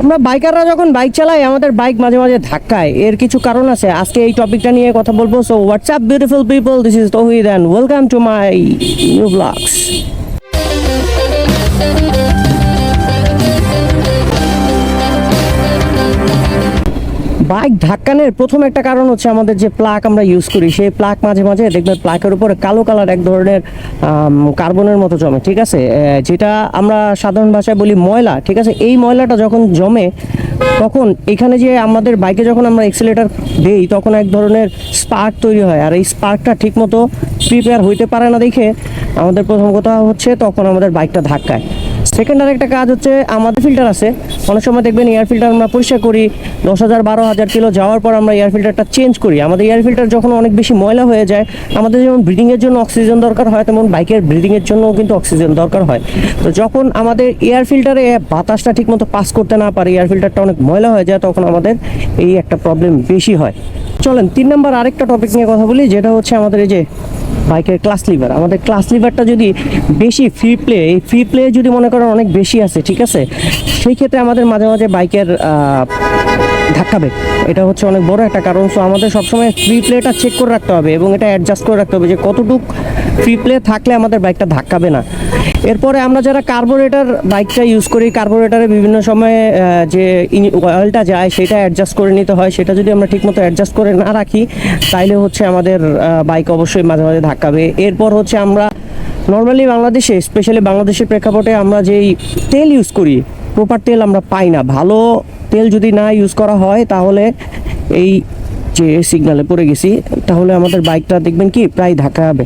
আমরা বাইকাররা যখন বাইক চালাই, আমাদের বাইক মাঝে মাঝে ধাক্কায়। এর কিছু কারণ আছে। আজকে এই টপিকটা নিয়ে কথা বলব। So what's up beautiful people this is Tohid and welcome to my new vlogs bike ধাক্কানের প্রথম একটা কারণ হচ্ছে আমাদের যে প্লাক আমরা ইউজ করি, সেই প্লাক মাঝে মাঝে দেখবেন প্লাকের উপরে কালো কালার এক ধরনের কার্বনের মতো জমে, ঠিক আছে? যেটা আমরা সাধারণ ভাষায় বলি ময়লা, ঠিক আছে? এই ময়লাটা যখন জমে, তখন এখানে যে আমাদের বাইকে যখন আমরা এক্সিলেটার দেই, তখন এক ধরনের স্পার্ক তৈরি হয়। আর এই স্পার্কটা ঠিকমতো প্রিপেয়ার হইতে পারে না দেখে, আমাদের প্রথম কথা হচ্ছে তখন আমাদের বাইকটা ধাক্কায়। সেকেন্ড আরেকটা কাজ হচ্ছে আমাদের ফিল্টার আছে। অনেক সময় দেখবেন এয়ার ফিল্টার আমরা পরিষ্কার করি দশ হাজার বারো হাজার কিলো যাওয়ার পর আমরা এয়ার ফিল্টারটা চেঞ্জ করি। আমাদের এয়ার ফিল্টার যখন অনেক বেশি ময়লা হয়ে যায়, আমাদের যেমন ব্রিদিংয়ের জন্য অক্সিজেন দরকার হয়, তেমন বাইকের ব্রিদিংয়ের জন্যও কিন্তু অক্সিজেন দরকার হয়। তো যখন আমাদের এয়ার ফিল্টারে বাতাসটা ঠিকমতো পাস করতে না পারে এয়ার ফিল্টারটা অনেক ময়লা হয়ে যায়, তখন আমাদের এই একটা প্রবলেম বেশি হয়। চলেন, তিন নম্বর আরেকটা টপিক নিয়ে কথা বলি, যেটা হচ্ছে আমাদের এই যে বাইকের ক্লাস লিভার আমাদের ক্লাস লিভারটা যদি বেশি ফ্রি প্লে এই ফ্রি প্লে যদি মনে করেন অনেক বেশি আছে, ঠিক আছে? সেই ক্ষেত্রে আমাদের মাঝে মাঝে বাইকের ধাক্কাবে এটা হচ্ছে অনেক বড় একটা কারণ। সো আমাদের সবসময় ফ্রি প্লেটা চেক করে রাখতে হবে এবং এটা অ্যাডজাস্ট করে রাখতে হবে যে কতটুক ফ্রি প্লে থাকলে আমাদের বাইকটা ধাক্কাবে না। এরপরে আমরা যারা কার্বোরেটার বাইকটা ইউজ করি কার্বোরেটারে বিভিন্ন সময়ে যে অয়েলটা যায়, সেটা অ্যাডজাস্ট করে নিতে হয়। সেটা যদি আমরা ঠিকমতো অ্যাডজাস্ট করে না রাখি, তাইলে হচ্ছে আমাদের বাইক অবশ্যই মাঝে মাঝে ধাক্কাবে। এরপর হচ্ছে আমরা নর্মালি বাংলাদেশে স্পেশালি বাংলাদেশের প্রেক্ষাপটে আমরা যেই তেল ইউজ করি প্রপার তেল আমরা পাই না। ভালো তেল যদি না ইউজ করা হয়, তাহলে এই যে সিগনালে পড়ে গেছি, তাহলে আমাদের বাইকটা দেখবেন কি, প্রায় ধাক্কা হবে।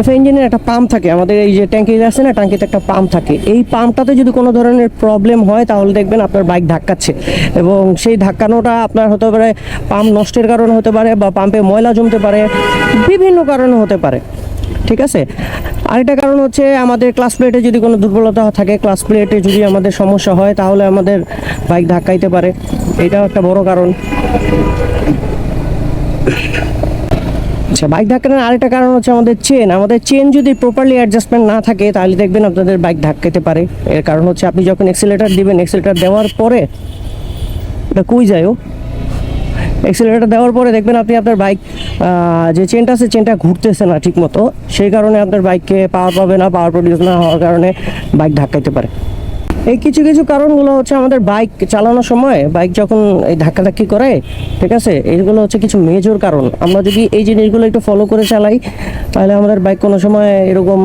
এফ ইঞ্জিনের একটা পাম্প থাকে, আমাদের এই যে ট্যাঙ্কি আছে না ট্যাঙ্কিতে একটা পাম্প থাকে। এই পাম্পটাতে যদি কোনো ধরনের প্রবলেম হয়, তাহলে দেখবেন আপনার বাইক ধাক্কাচ্ছে। এবং সেই ধাক্কানোটা আপনার হতে পারে পাম্প নষ্টের কারণে হতে পারে বা পাম্পে ময়লা জমতে পারে, বিভিন্ন কারণে হতে পারে। ঠিক আছে? আরেকটা কারণ হচ্ছে আমাদের ক্লাস প্লেটে যদি কোনো দুর্বলতা থাকে ক্লাস প্লেটে যদি আমাদের সমস্যা হয়, তাহলে আমাদের বাইক ধাক্কাইতে পারে। এটাও একটা বড় কারণ। আচ্ছা বাইক ধাক্কানোর আরেকটা কারণ হচ্ছে আমাদের চেন আমাদের চেন যদি প্রপারলি অ্যাডজাস্টমেন্ট না থাকে, তাহলে দেখবেন আপনাদের বাইক ধাক্কাতে পারে। এর কারণ হচ্ছে আপনি যখন এক্সিলেটার দিবেন এক্সিলেটার দেওয়ার পরে, এটা কই যায় ও? এক্সিলেটার দেওয়ার পরে দেখবেন আপনি আপনার বাইক যে চেনটা আছে চেনটা ঘুরতেছে না ঠিক মতো সেই কারণে আপনার বাইককে পাওয়ার পাবে না পাওয়ার প্রডিউস না হওয়ার কারণে বাইক ধাক্কাইতে পারে। এই কিছু কিছু কারণগুলো হচ্ছে আমাদের বাইক চালানোর সময়, বাইক যখন এই ধাক্কাধাক্কি করে, ঠিক আছে এইগুলো হচ্ছে কিছু মেজর কারণ। আমরা যদি এই জিনিসগুলো একটু ফলো করে চালাই, তাহলে আমাদের বাইক কোনো সময় এরকম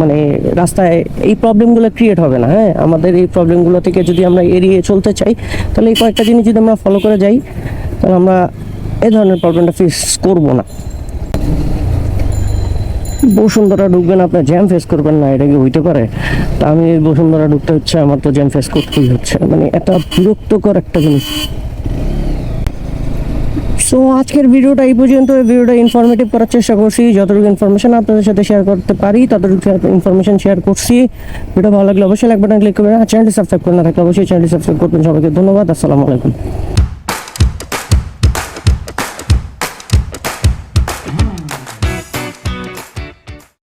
মানে রাস্তায় এই প্রবলেমগুলো ক্রিয়েট হবে না হ্যাঁ? আমাদের এই প্রবলেমগুলো থেকে যদি আমরা এড়িয়ে চলতে চাই, তাহলে এই কয়েকটা জিনিস যদি আমরা ফলো করে যাই, তাহলে আমরা এই ধরনের প্রবলেমটা ফেস করব না। বহু বসুন্ধরা ঢুকবেন আপনার জ্যাম ফেস করবেন না, এটা কি হইতে পারে? তা আমি বসুন্ধরা ঢুকতে হচ্ছে, আমার তো জ্যাম ফেস করতেই হচ্ছে। মানে এটা বিরক্তকর একটা জিনিস। সো আজকের ভিডিওটা এই পর্যন্ত। ভিডিওটা ইনফরমেটিভ করার চেষ্টা করছি। যতটুকু ইনফরমেশন আপনাদের সাথে শেয়ার করতে পারি, ততটুকু ইনফরমেশন শেয়ার করছি। ভিডিও ভালো লাগলে অবশ্যই লাইক বাটন ক্লিক করবেন। আর চ্যানেলটি সাবস্ক্রাইব করে না থাকলে অবশ্যই চ্যানেলটি সাবস্ক্রাইব করবেন সবাইকে। ধন্যবাদ। আসসালামু আলাইকুম।